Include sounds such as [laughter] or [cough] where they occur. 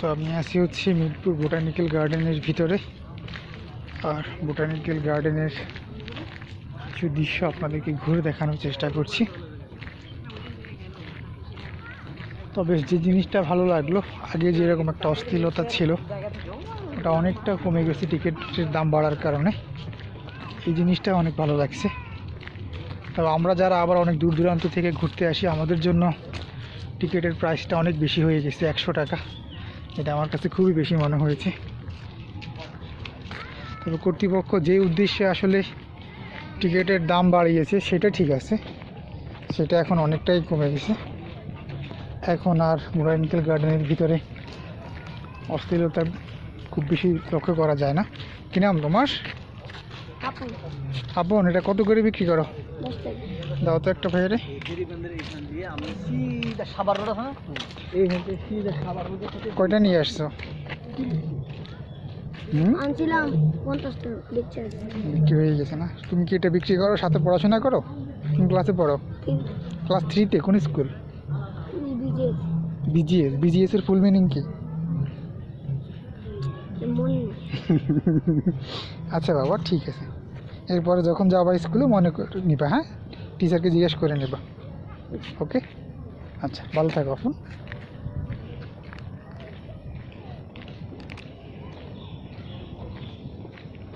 তো আমি আছি হচ্ছে মিরপুর বোটানিক্যাল গার্ডেনের ভিতরে। আর বোটানিক্যাল গার্ডেনের কিছু দৃশ্য আপনাদেরকে ঘুরে দেখানোর চেষ্টা করছি। তবে যে জিনিসটা ভালো লাগল, আগে যেরকম একটা অস্থিরতা ছিল ওটা অনেকটা কমে গেছে টিকিটের দাম বাড়ার কারণে। এই জিনিসটা অনেক ভালো লাগছে। তবে আমরা যারা আবার অনেক দূর দূরান্ত থেকে ঘুরতে আসি, আমাদের জন্য টিকিটের প্রাইসটা অনেক বেশি হয়ে গেছে, একশো টাকা। এটা আমার কাছে খুবই বেশি মনে হয়েছে। তবে কর্তৃপক্ষ যে উদ্দেশ্যে আসলে টিকিটের দাম বাড়িয়েছে সেটা ঠিক আছে। সেটা এখন অনেকটাই কমে গেছে। এখন আর বোটানিক্যাল গার্ডেনের ভিতরে অস্থিরতা খুব বেশি লক্ষ্য করা যায় না। কি নাম তোমার? আপন এটা কত করে বিক্রি করো? দাও তো একটা সাথে কয়টা নিয়ে আসছো? আনছিলাম বিক্রি হয়ে গেছে। না? তুমি কি এটা বিক্রি করো সাথে পড়াশোনা করো? কোন ক্লাসে পড়ো? ক্লাস থ্রিতে কোন স্কুল বিজিএস বিজিএস এর ফুল মিনিং কি? [laughs] আচ্ছা বাবা ঠিক আছে। এরপরে যখন যাবা স্কুলে মনে করে নিবা হ্যাঁ? টিচারকে জিজ্ঞেস করে নেবা। ওকে? আচ্ছা ভালো থাকো আপন